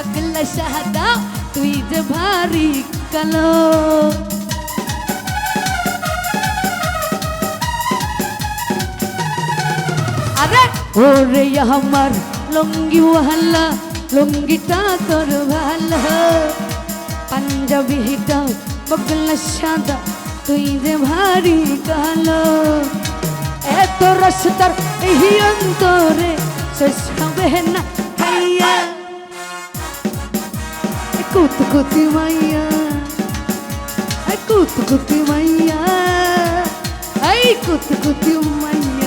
সকল শাহাদা তুই যে ভারী কালো আরে ওরে আমার লঙ্গি ওহাল্লা লঙ্গিটা তোর ভালো পাঞ্জাবিটা বকলা সাদা তুই যে ভারী কালো এত রস তোর এই অন্তরে শেষ হবে না খাইয়া কুতকুতি মাইয়া কুতকুতি মাইয়া এই কুতকুতি মাইয়া।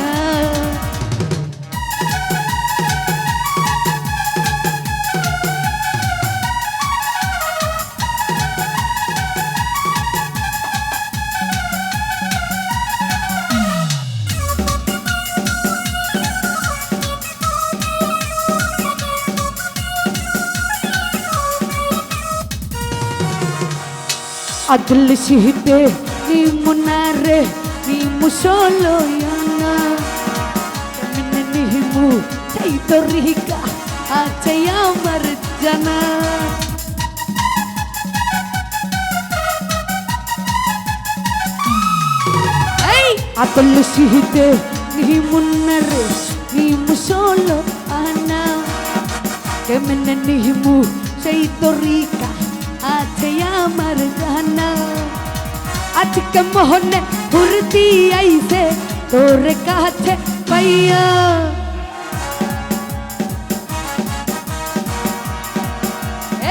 Adil sihite ni munare ni musolo yana Kamine ni himu tei torihika acaya marjana. Hey! Adil sihite ni munare ni musolo ana. Kamine ni himu tei torihika আছে আমার জানা আজকে মোহনে ফুরতি আইছে তোর কাছে পাইয়া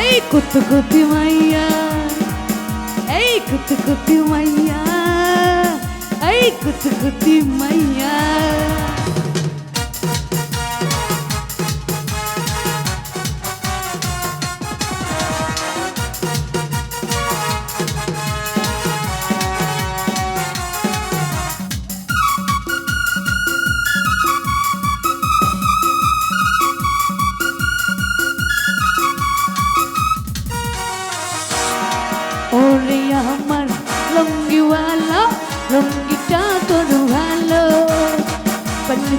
এই কুতকুতি মাইয়া এই কুতকুতি মাইয়া এই কুতকুতি মাইয়া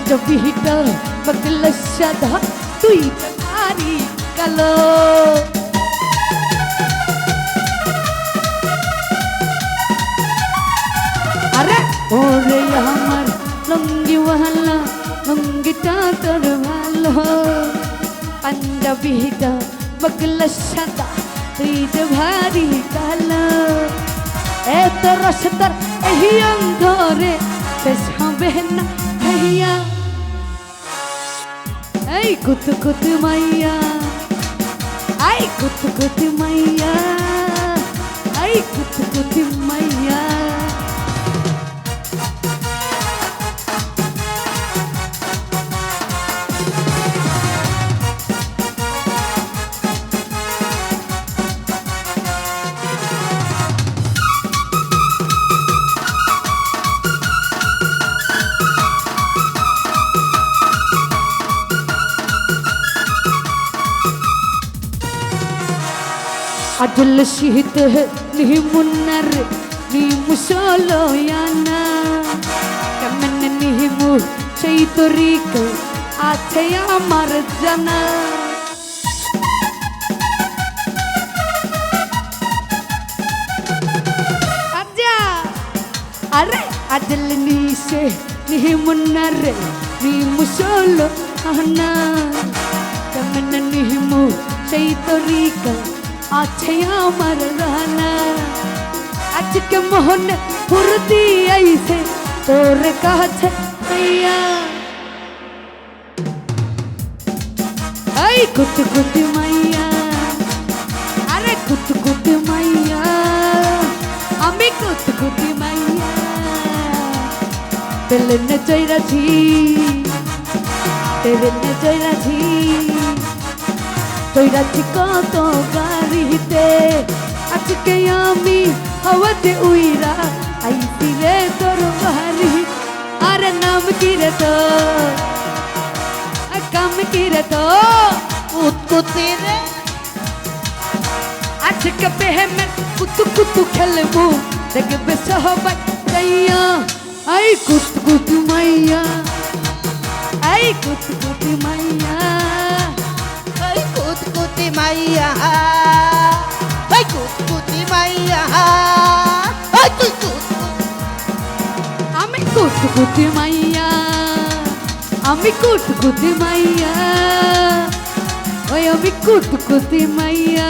পঞ্চবিহিটা বগল সাদা তুই ভারি কালো আরে ওরে আমার লঙ্গিওয়ালা লঙ্গিটা তোর ভালো পাঞ্জাবিটা বগল সাদা তুই যে ভারি কালো এত রসতার এই অন্ধরে শেষ হবে না ভাইয়া এই কুত কুত মাইয়া আই কুত কুত মাইয়া আই কুত কুত মাইয়া أجل شهيته نهم النار نهم سولو يانا كمان نهم شي طريق أتي أمر جنا అరే అదల్ నీసే నీ మున్నరే నీ ముసోలో అన్నా కమన్న నీము చైతరికా আছে আমার রানা আজকে মোহন ফুরতি আইছে তোর কাছে আইয়া এই কুত কুত মাইয়া আরে কুত কুত মাইয়া আমি কুত কুত মাইয়া দিল নে চৈরাছি তেরে নে চৈরাছি চৈরাছি কত গাড়িতে আজকে আমি হওয়াতে উইরা আইসি রে তোর বাড়ি আরে নাম কি রে তোর কাম কি রে তোর উৎকুতির আজকে বেহেমে কুতু কুতু খেলব দেখবে সবাই তাইয়া আই কুত কুত মাইয়া আই কুত কুত মাইয়া মাইয়া ওই কুত কুতকুতি মাইয়া ওই তুই আমি কুতকুতি মাইয়া, আমি কুতকুতি মাইয়া, ওই আমি কুতকুতি মাইয়া।